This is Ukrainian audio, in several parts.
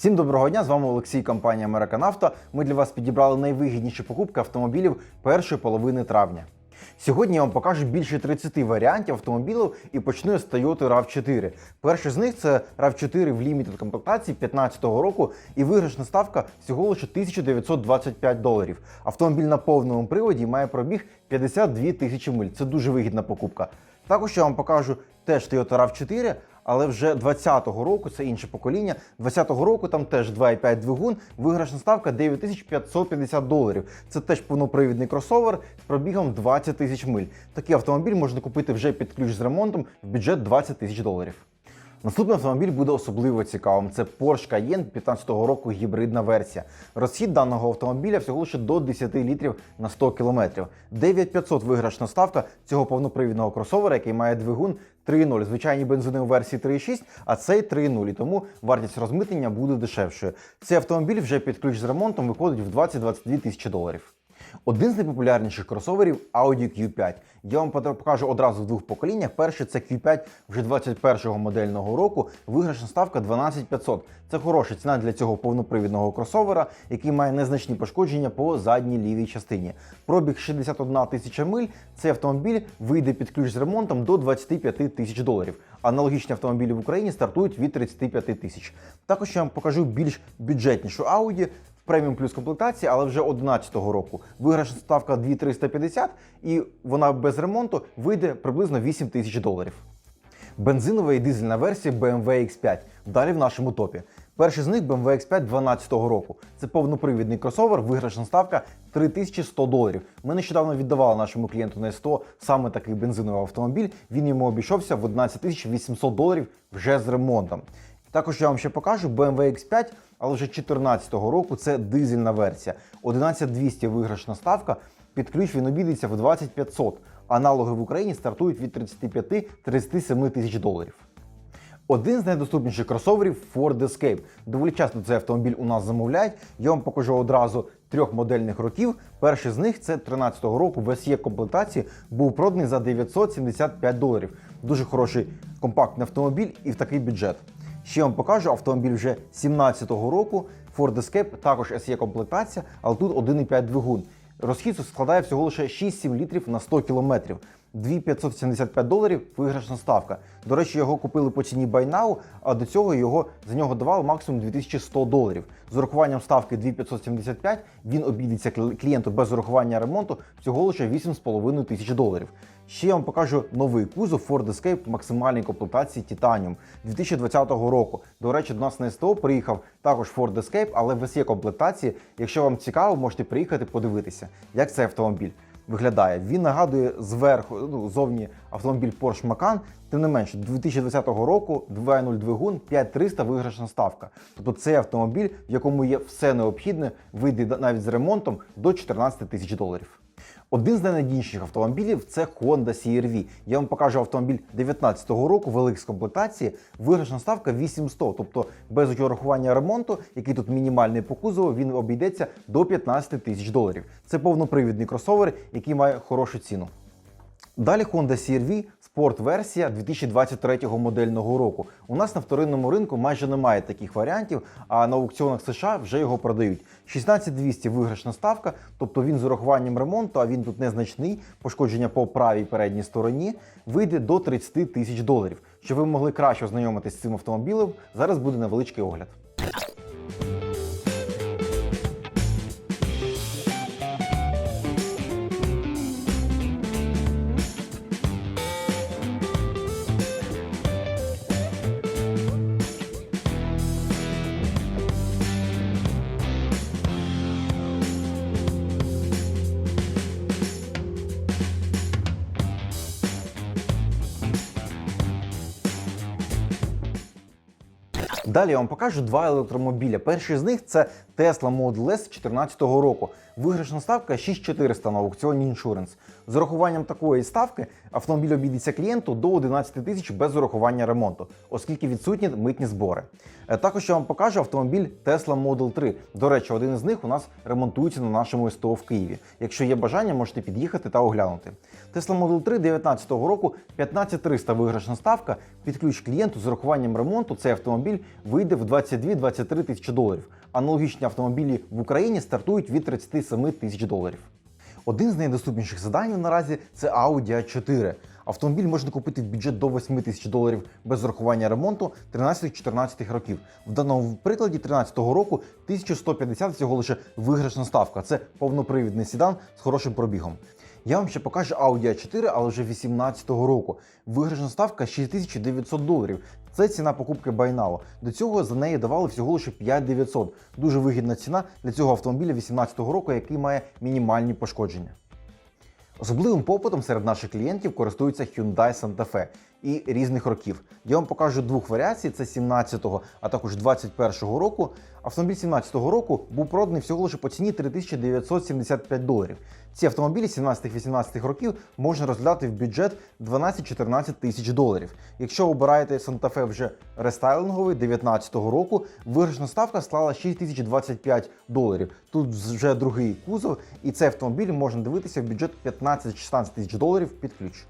Всім доброго дня! З вами Олексій, компанія Американавто. Ми для вас підібрали найвигідніші покупки автомобілів першої половини травня. Сьогодні я вам покажу більше 30 варіантів автомобілів і почну з Toyota RAV4. Перший з них це RAV4 в лімітед комплектації 2015 року і виграшна ставка всього лише 1925 доларів. Автомобіль на повному приводі має пробіг 52 тисячі миль. Це дуже вигідна покупка. Також я вам покажу теж Toyota RAV4, але вже 20-го року, це інше покоління. 20-го року там теж 2,5 двигун, виграшна ставка 9550 доларів. Це теж повнопривідний кросовер з пробігом 20 тисяч миль. Такий автомобіль можна купити вже під ключ з ремонтом в бюджет 20 тисяч доларів. Наступний автомобіль буде особливо цікавим. Це Porsche Cayenne 2015 року гібридна версія. Розхід даного автомобіля всього лише до 10 літрів на 100 кілометрів. 9500 виграшна ставка цього повнопривідного кросовера, який має двигун 3.0. Звичайні бензини у версії 3.6, а цей 3.0, і тому вартість розмитнення буде дешевшою. Цей автомобіль вже під ключ з ремонтом виходить в 20-22 тисячі доларів. Один з найпопулярніших кросоверів Audi Q5. Я вам покажу одразу в двох поколіннях. Перший це Q5 вже 21-го модельного року. Виграшна ставка 12500. Це хороша ціна для цього повнопривідного кросовера, який має незначні пошкодження по задній лівій частині. Пробіг 61 тисяча миль. Цей автомобіль вийде під ключ з ремонтом до 25 тисяч доларів. Аналогічні автомобілі в Україні стартують від 35 тисяч. Також я вам покажу більш бюджетнішу Audi преміум плюс комплектації, але вже 11-го року. Виграшна ставка 2350 і вона без ремонту вийде приблизно 8 тисяч доларів. Бензинова і дизельна версія BMW X5. Далі в нашому топі. Перший з них BMW X5 12 року. Це повнопривідний кросовер, виграшна ставка 3100 доларів. Ми нещодавно віддавали нашому клієнту на 100 саме такий бензиновий автомобіль. Він йому обійшовся в 11 800 доларів вже з ремонтом. Також я вам ще покажу BMW X5, але вже 2014 року це дизельна версія. 11200 виграшна ставка. Під ключ він обійдеться в 2500. Аналоги в Україні стартують від 35-37 тисяч доларів. Один з найдоступніших кросоверів Ford Escape. Доволі часто цей автомобіль у нас замовляють. Я вам покажу одразу трьох модельних років. Перший з них це 13-го року в SE комплектації був проданий за 975 доларів. Дуже хороший компактний автомобіль і в такий бюджет. Ще вам покажу автомобіль вже 17-го року. Ford Escape, також SE комплектація, але тут 1,5 двигун. Розхід складає всього лише 6-7 літрів на 100 кілометрів. 2575 доларів виграшна ставка. До речі, його купили по ціні Now, а до цього його за нього давали максимум 2100 доларів. З урахуванням ставки 2575 він обійдеться клієнту без урахування ремонту всього лише 8,5 тисяч доларів. Ще я вам покажу новий кузов Ford Escape максимальній комплектації Titanium 2020 року. До речі, до нас на СТО приїхав також Ford Escape, але в SE комплектації. Якщо вам цікаво, можете приїхати подивитися, як цей автомобіль виглядає. Він нагадує зверху ну, зовні автомобіль Porsche Macan, тим не менше, 2020 року 2.0 двигун 5300 виграшна ставка. Тобто цей автомобіль, в якому є все необхідне, вийде навіть з ремонтом до 14 тисяч доларів. Один з найнадійніших автомобілів це Honda CR-V. Я вам покажу автомобіль 19-го року, велик з комплектації, виграшна ставка 800, тобто без урахування ремонту, який тут мінімальний по кузову, він обійдеться до 15 тисяч доларів. Це повнопривідний кросовер, який має хорошу ціну. Далі Honda CR-V спорт-версія 2023 модельного року. У нас на вторинному ринку майже немає таких варіантів, а на аукціонах США вже його продають. 16200 виграшна ставка, тобто він з урахуванням ремонту, а він тут незначний, пошкодження по правій передній стороні, вийде до 30 тисяч доларів. Щоб ви могли краще ознайомитися з цим автомобілем, зараз буде невеличкий огляд. Далі я вам покажу два електромобіля. Перший з них це Tesla Model S 2014 року. Виграшна ставка 6400 на аукціоні Insurance. З урахуванням такої ставки автомобіль обійдеться клієнту до 11 тисяч без урахування ремонту, оскільки відсутні митні збори. Е, Також я вам покажу автомобіль Tesla Model 3. До речі, один із них у нас ремонтується на нашому СТО в Києві. Якщо є бажання, можете під'їхати та оглянути. Tesla Model 3 2019 року 15300 виграшна ставка. Під ключ клієнту з урахуванням ремонту цей автомобіль вийде в 22-23 тисячі доларів. Аналогічні автомобілі в Україні стартують від 37 тисяч доларів. Один з найдоступніших заданів наразі це Audi A4. Автомобіль можна купити в бюджет до 8 тисяч доларів без урахування ремонту 13-14 років. В даному прикладі 13 року 1150 всього лише виграшна ставка. Це повнопривідний седан з хорошим пробігом. Я вам ще покажу Audi A4, але вже 18-го року. Виграшна ставка 6900 доларів. Це ціна покупки Байнау. До цього за неї давали всього лише 5900. Дуже вигідна ціна для цього автомобіля 18-го року, який має мінімальні пошкодження. Особливим попитом серед наших клієнтів користується Hyundai Santa Fe і різних років. Я вам покажу двох варіацій: це 17-го, а також 21-го року. Автомобіль 17-го року був проданий всього лише по ціні 3975 доларів. Ці автомобілі 17-18 років можна розглядати в бюджет 12-14 тисяч доларів. Якщо обираєте Fe вже рестайлинговий 19-го року, виграшна ставка склала 6025 доларів. Тут вже другий кузов, і цей автомобіль можна дивитися в бюджет 15-16 тисяч доларів під ключ.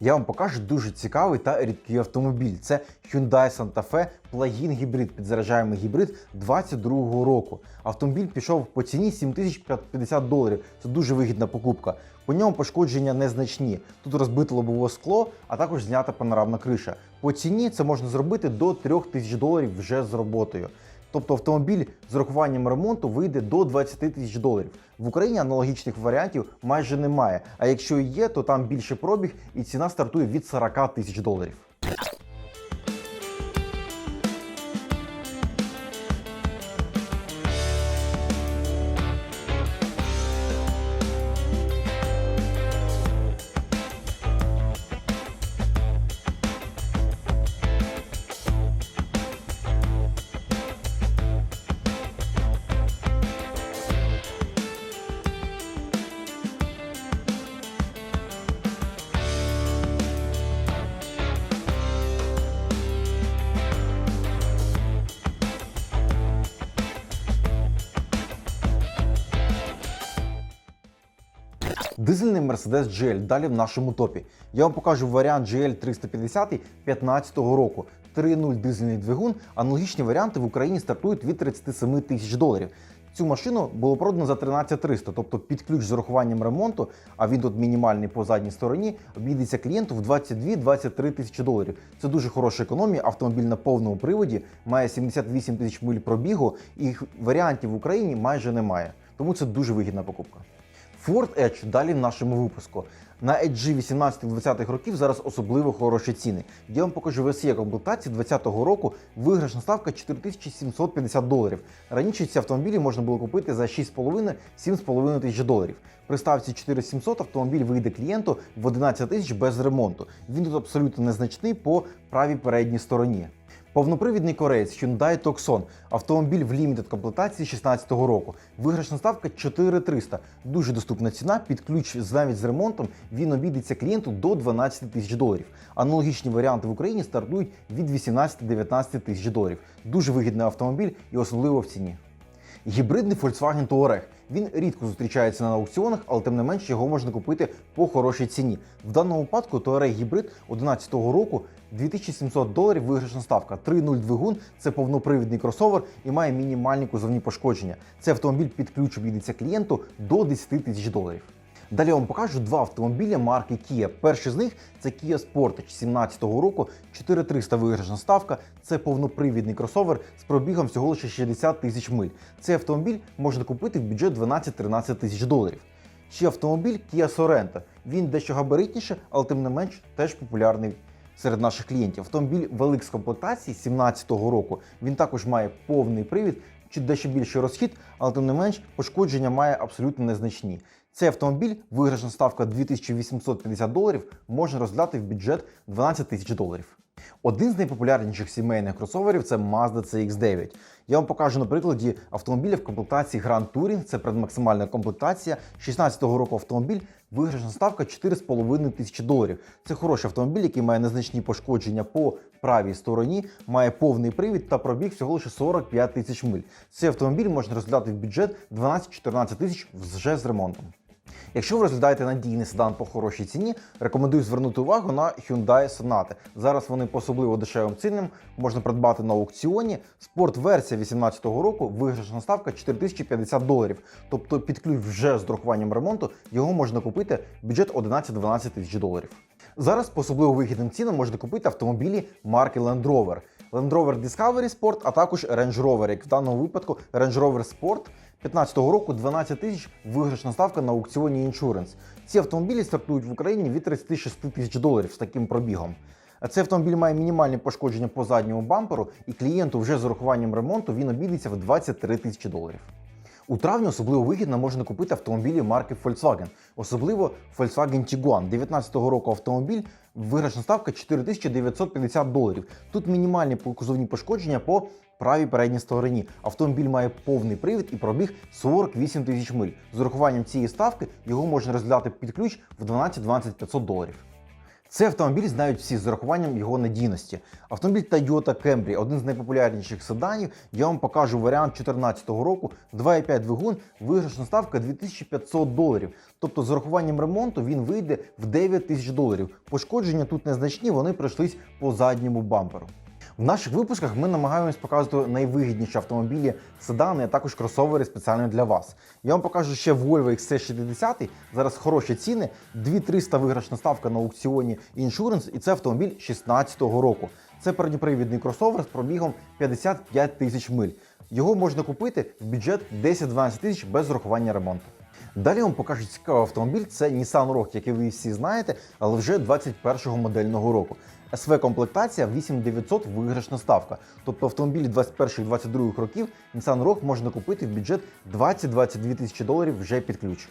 Я вам покажу дуже цікавий та рідкий автомобіль. Це Hyundai Santa Fe плагін гібрид, підзаряджаємий гібрид 22-го року. Автомобіль пішов по ціні 7050 доларів. Це дуже вигідна покупка. По ньому пошкодження незначні. Тут розбите лобове скло, а також знята панорамна криша. По ціні це можна зробити до 3000 доларів вже з роботою. Тобто автомобіль з урахуванням ремонту вийде до 20 тисяч доларів. В Україні аналогічних варіантів майже немає. А якщо і є, то там більше пробіг і ціна стартує від 40 тисяч доларів. Дизельний Mercedes GL далі в нашому топі. Я вам покажу варіант GL 350 15 року. 3.0 дизельний двигун. Аналогічні варіанти в Україні стартують від 37 тисяч доларів. Цю машину було продано за 13300, тобто під ключ з урахуванням ремонту, а він тут мінімальний по задній стороні, обійдеться клієнту в 22-23 тисячі доларів. Це дуже хороша економія. Автомобіль на повному приводі має 78 тисяч миль пробігу, і їх варіантів в Україні майже немає. Тому це дуже вигідна покупка. Ford Edge далі в нашому випуску. На Edge 18-20-х років зараз особливо хороші ціни. Я вам покажу VSE комплектації 20-го року. Виграшна ставка 4750 доларів. Раніше ці автомобілі можна було купити за 6,5-7,5 тисяч доларів. При ставці 4700 автомобіль вийде клієнту в 11 тисяч без ремонту. Він тут абсолютно незначний по правій передній стороні. Повнопривідний кореєць Hyundai Tucson. Автомобіль в лімітед комплектації 16-го року. Виграшна ставка 4300. Дуже доступна ціна. Під ключ навіть з ремонтом він обійдеться клієнту до 12 тисяч доларів. Аналогічні варіанти в Україні стартують від 18-19 тисяч доларів. Дуже вигідний автомобіль і особливо в ціні. Гібридний Volkswagen Touareg. Він рідко зустрічається на аукціонах, але тим не менш його можна купити по хорошій ціні. В даному випадку Touareg гібрид 2011 року 2700 доларів виграшна ставка. 3.0 двигун це повнопривідний кросовер і має мінімальні кузовні пошкодження. Цей автомобіль під ключ обійдеться клієнту до 10 тисяч доларів. Далі я вам покажу два автомобілі марки Kia. Перший з них це Kia Sportage 17-го року, 4300 виграшна ставка. Це повнопривідний кросовер з пробігом всього лише 60 тисяч миль. Цей автомобіль можна купити в бюджет 12-13 тисяч доларів. Ще автомобіль Kia Sorento. Він дещо габаритніше, але тим не менш теж популярний серед наших клієнтів. Автомобіль велик з комплектації 17-го року. Він також має повний привід, чи дещо більший розхід, але тим не менш пошкодження має абсолютно незначні. Цей автомобіль, виграшна ставка 2850 доларів, можна розглядати в бюджет 12 тисяч доларів. Один з найпопулярніших сімейних кросоверів це Mazda CX-9. Я вам покажу на прикладі автомобіля в комплектації Grand Touring. Це предмаксимальна комплектація. 16-го року автомобіль, виграшна ставка 4,5 тисячі доларів. Це хороший автомобіль, який має незначні пошкодження по правій стороні, має повний привід та пробіг всього лише 45 тисяч миль. Цей автомобіль можна розглядати в бюджет 12-14 тисяч вже з ремонтом. Якщо ви розглядаєте надійний седан по хорошій ціні, рекомендую звернути увагу на Hyundai Sonata. Зараз вони по особливо дешевим цінам можна придбати на аукціоні. Спорт-версія 2018 року, виграшна ставка 4050 доларів. Тобто під ключ вже з урахуванням ремонту його можна купити бюджет 11-12 тисяч доларів. Зараз по особливо вигідним цінам можна купити автомобілі марки Land Rover. Land Rover Discovery Sport, а також Range Rover, як в даному випадку Range Rover Sport 2015 року 12 тисяч виграшна ставка на аукціоні Insurance. Ці автомобілі стартують в Україні від 36 тисяч доларів з таким пробігом. Цей автомобіль має мінімальні пошкодження по задньому бамперу, і клієнту вже з урахуванням ремонту він обійдеться в 23 тисячі доларів. У травні особливо вигідно можна купити автомобілі марки Volkswagen, особливо Volkswagen Tiguan. 2019 року автомобіль, виграшна ставка 4950 доларів. Тут мінімальні кузовні пошкодження по правій передній стороні. Автомобіль має повний привід і пробіг 48 тисяч миль. З урахуванням цієї ставки його можна розглядати під ключ в 12-20 500 доларів. Цей автомобіль знають всі з урахуванням його надійності. Автомобіль Toyota Camry – один з найпопулярніших седанів. Я вам покажу варіант 2014 року, 2,5 двигун, виграшна ставка 2500 доларів. Тобто з урахуванням ремонту він вийде в 9 тисяч доларів. Пошкодження тут незначні, вони пройшлись по задньому бамперу. В наших випусках ми намагаємось показувати найвигідніші автомобілі, седани, а також кросовери спеціально для вас. Я вам покажу ще Volvo XC60. Зараз хороші ціни. 2300 виграшна ставка на аукціоні Insurance, і це автомобіль 2016 року. Це передньопривідний кросовер з пробігом 55 тисяч миль. Його можна купити в бюджет 10-12 тисяч без урахування ремонту. Далі вам покажу цікавий автомобіль. Це Nissan Rogue, який ви всі знаєте, але вже 21-го модельного року. СВ комплектація 8900 виграшна ставка. Тобто автомобілі 21-22 років Nissan Rogue можна купити в бюджет 20-22 тисячі доларів вже під ключ.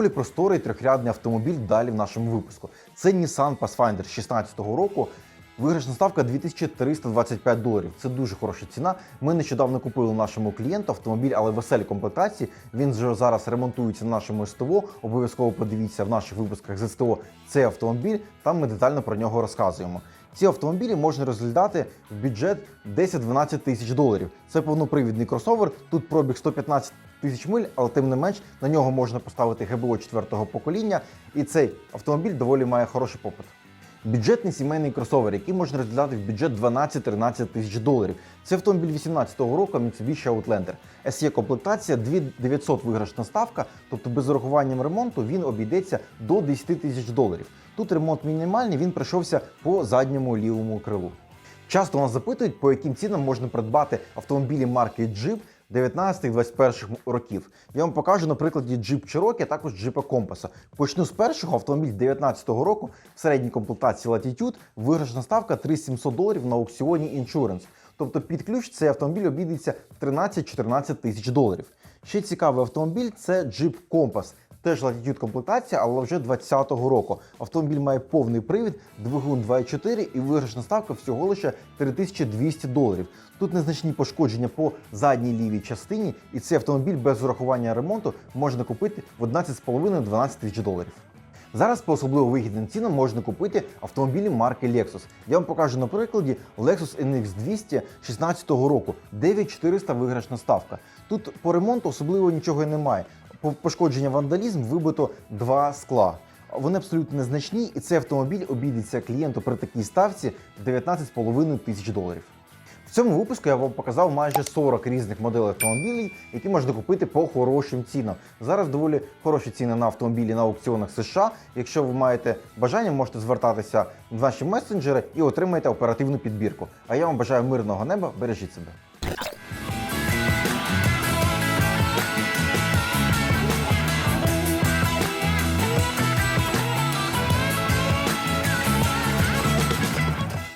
Доволі просторий трьохрядний автомобіль далі в нашому випуску. Це Nissan Pathfinder 2016 року. Виграшна ставка 2325 доларів. Це дуже хороша ціна. Ми нещодавно купили нашому клієнту автомобіль, але в веселій комплектації. Він вже зараз ремонтується на нашому СТО. Обов'язково подивіться в наших випусках з СТО цей автомобіль. Там ми детально про нього розказуємо. Ці автомобілі можна розглядати в бюджет 10-12 тисяч доларів. Це повнопривідний кросовер. Тут пробіг 115 тисяч миль, але тим не менш на нього можна поставити ГБО 4-го покоління, і цей автомобіль доволі має хороший попит. Бюджетний сімейний кросовер, який можна розглядати в бюджет 12-13 тисяч доларів. Це автомобіль 2018 року Mitsubishi Outlander. SE комплектація 2900 виграшна ставка, тобто без урахуванням ремонту він обійдеться до 10 тисяч доларів. Тут ремонт мінімальний, він пройшовся по задньому лівому крилу. Часто нас запитують, по яким цінам можна придбати автомобілі марки Jeep 19-21 років. Я вам покажу на прикладі Jeep Cherokee, а також Jeep Compass. Почну з першого автомобіль 2019 року в середній комплектації Latitude, виграшна ставка 3700 доларів на аукціоні Insurance. Тобто під ключ цей автомобіль обійдеться 13-14 тисяч доларів. Ще цікавий автомобіль це Jeep Compass. Теж Latitude комплектація, але вже 2020 року. Автомобіль має повний привід, двигун 2.4 і виграшна ставка всього лише 3200 доларів. Тут незначні пошкодження по задній лівій частині, і цей автомобіль без урахування ремонту можна купити в 11,5-12 тисяч доларів. Зараз по особливо вигідним цінам можна купити автомобілі марки Lexus. Я вам покажу на прикладі Lexus NX 200 16 року, 9400 виграшна ставка. Тут по ремонту особливо нічого і немає. По пошкодження вандалізм вибито два скла. Вони абсолютно незначні, і цей автомобіль обійдеться клієнту при такій ставці 19,5 тисяч доларів. В цьому випуску я вам показав майже 40 різних моделей автомобілів, які можна купити по хорошим цінам. Зараз доволі хороші ціни на автомобілі на аукціонах США. Якщо ви маєте бажання, можете звертатися в наші месенджери і отримаєте оперативну підбірку. А я вам бажаю мирного неба, бережіть себе.